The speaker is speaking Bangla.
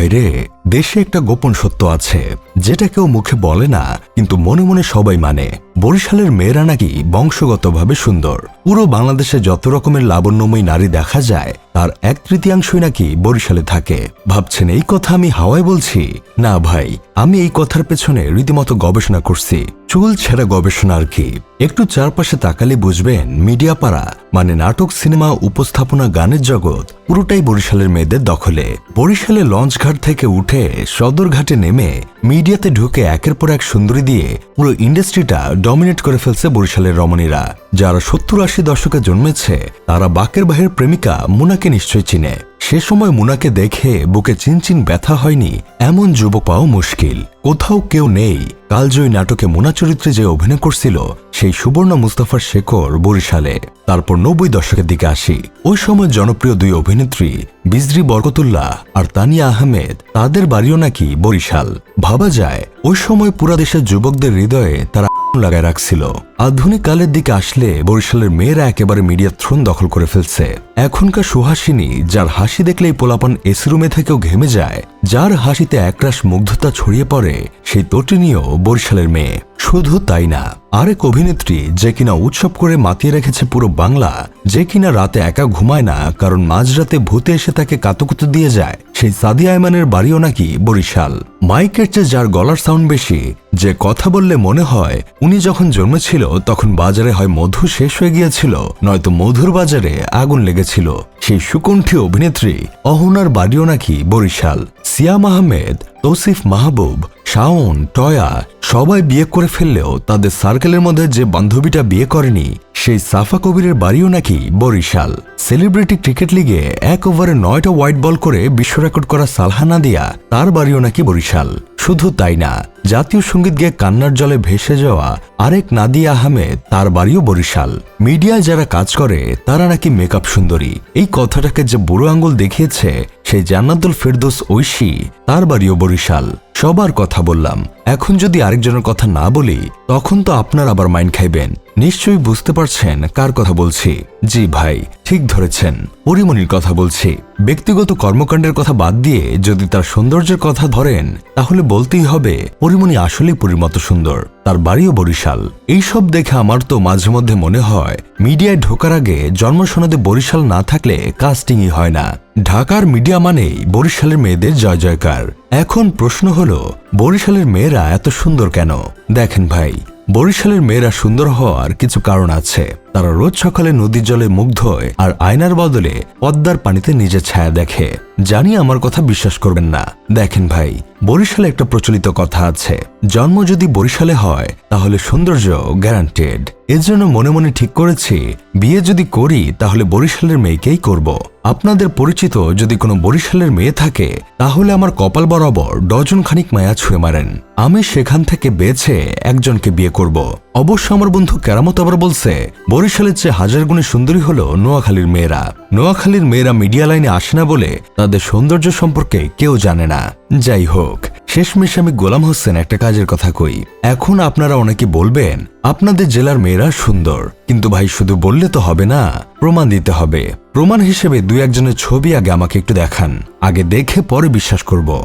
ভাইরে দেশে একটা গোপন সত্য আছে যেটা কেউ মুখে বলে না কিন্তু মনে মনে সবাই মানে বরিশালের মেয়েরা নাকি বংশগতভাবে সুন্দর। পুরো বাংলাদেশে যত রকমের লাবণ্যময়ী নারী দেখা যায়, তার এক তৃতীয়াংশই নাকি বরিশালে থাকে। ভাবছেন, এই কথা আমি হাওয়ায় বলছি? না ভাই, আমি এই কথার পেছনে রীতিমতো গবেষণা করছি। চুল ছেঁড়া গবেষণা আর কি? একটু চারপাশে তাকালে বুঝবেন মিডিয়া পাড়া মানে নাটক, সিনেমা, উপস্থাপনা, গানের জগৎ, পুরোটাই বরিশালের মেয়েদের দখলে। বরিশালে লঞ্চঘাট থেকে উঠে সদরঘাটে নেমে মিডিয়াতে ঢুকে একের পর এক সুন্দরী দিয়ে পুরো ইন্ডাস্ট্রিটা ডমিনেট করে ফেলছে বরিশালের রমণীরা, যারা সত্তর আশি দশকে জন্মেছে, তারা বাকের বাহের প্রেমিকা মুনাকে নিশ্চয় চিনে। সে সময় মুনাকে দেখে বুকে চিনচিন ব্যথা হয়নি, এমন যুবক পাওয়া মুশকিল। কোথাও কেউ নেই। কালজয়ী নাটকে মুনা চরিত্রে যে অভিনয় করছিল সেই সুবর্ণ মুস্তাফার শেখর বরিশালে। তারপর নব্বই দশকের দিকে আসি। ওই সময় জনপ্রিয় দুই অভিনেত্রী বিজরি বরকতুল্লাহ আর তানিয়া আহমেদ, তাদের বাড়িও নাকি বরিশাল। ভাবা যায়, ওই সময় পুরা দেশের যুবকদের হৃদয়ে তারা লাগায় রাখছিল। আধুনিক কালের দিকে আসলে বরিশালের মেয়েরা একেবারে মিডিয়া থ্রোন দখল করে ফেলছে। এখনকার সুহাসিনী, যার হাসি দেখলেই পোলাপান এসি রুমে থেকেও ঘেমে যায়, যার হাসিতে একরাশ মুগ্ধতা ছড়িয়ে পড়ে, সেই তটিনীয় বরিশালের মেয়ে। শুধু তাই না আরেক অভিনেত্রী যে কিনা উৎসব করে মাতিয়ে রেখেছে পুরো বাংলা, যে কিনা রাতে একা ঘুমায় না, কারণ মাঝরাতে ভূতে এসে তাকে কাতুকুতু দিয়ে যায়, সেই সাদিয়া আয়মানের বাড়িও নাকি বরিশাল। মাইকের চেয়ে যার গলার সাউন্ড বেশি, যে কথা বললে মনে হয়, উনি যখন জন্মেছিল, তখন বাজারে হয় মধু শেষ হয়ে গিয়েছিল, নয়তো মধুর বাজারে আগুন লেগেছিল। সেই সুকণ্ঠী অভিনেত্রী অহনার বাড়িও নাকি বরিশাল। সিয়াম আহমেদ, তৌসিফ মাহবুব শাওন, টয়া সবাই বিয়ে করে ফেললেও তাদের সার্কেলের মধ্যে যে বান্ধবীটা বিয়ে করেনি, সেই সাফা কবিরের বাড়িও নাকি বরিশাল। সেলিব্রিটি ক্রিকেট লিগে এক ওভারে নয়টা হোয়াইট বল করে বিশ্ব রেকর্ড করা সালহানা দিয়া তার বাড়িও নাকি বরিশাল। শুধু তাই না, জাতীয় সংগীত গেয়ে কান্নার জলে ভেসে যাওয়া আরেক নাদিয়া আহমেদ, তার বাড়িও বরিশাল। মিডিয়ায় যারা কাজ করে, তারা নাকি মেকআপ সুন্দরী। এই কথাটাকে যে বুড়ো আঙ্গুল দেখিয়েছে, সেই জান্নাতুল ফেরদোস ঐশী, তার বাড়িও বরিশাল। সবার কথা বললাম। এখন যদি আরেকজনের কথা না বলি, তখন তো আপনার আবার মাইন্ড খাইবেন। নিশ্চয়ই বুঝতে পারছেন কার কথা বলছি। জি ভাই, ঠিক ধরেছেন। পরিমণির কথা বলছি। ব্যক্তিগত কর্মকাণ্ডের কথা বাদ দিয়ে যদি তার সৌন্দর্যের কথা ধরেন, তাহলে বলতেই হবে, পরিমণি আসলেই পরির মতো সুন্দর। তার বাড়িও বরিশাল। এইসব দেখে আমার তো মাঝে মধ্যে মনে হয়, মিডিয়ায় ঢোকার আগে জন্মসনদে বরিশাল না থাকলে কাস্টিংই হয় না। ঢাকার মিডিয়া মানেই বরিশালের মেয়েদের জয় জয়কার। এখন প্রশ্ন হলো, বরিশালের মেয়েরা এত সুন্দর কেন? দেখেন ভাই বরিশালের মেয়েরা সুন্দর হওয়ার কিছু কারণ আছে। তারা রোজ সকালে নদীর জলে মুগ্ধ হয় আর আয়নার বদলে পদ্মার পানিতে নিজের ছায়া দেখে। জানি আমার কথা বিশ্বাস করবেন না। দেখেন ভাই, বরিশালে একটা প্রচলিত কথা আছে। জন্ম যদি বরিশালে হয়, তাহলে সৌন্দর্য গ্যারান্টেড এর জন্য মনে মনে ঠিক করেছি, বিয়ে যদি করি, তাহলে বরিশালের মেয়েকেই করব। আপনাদের পরিচিত যদি কোনো বরিশালের মেয়ে থাকে, তাহলে আমার কপাল বরাবর ডজন খানিক মায়া ছুঁয়ে মারেন। আমি সেখান থেকে বেছে একজনকে বিয়ে করব। অবশ্য আমার বন্ধু কেরামত আবার বলছে, বরিশালের চেয়ে হাজার গুণে সুন্দরী হল নোয়াখালীর মেয়েরা। নোয়াখালীর মেয়েরা মিডিয়া লাইনে আসে না বলে তাদের সৌন্দর্য সম্পর্কে কেউ জানে না। যাই হোক শেষমেশ আমি গোলাম হোসেন একটা কাজের কথা কই। এখন আপনারা অনেকে বলবেন, আপনাদের জেলার মেয়েরা সুন্দর। কিন্তু ভাই, শুধু বললে তো হবে না, প্রমাণ দিতে হবে। প্রমাণ হিসেবে দুই একজনের ছবি আগে আমাকে একটু দেখান। আগে দেখে পরে বিশ্বাস করব।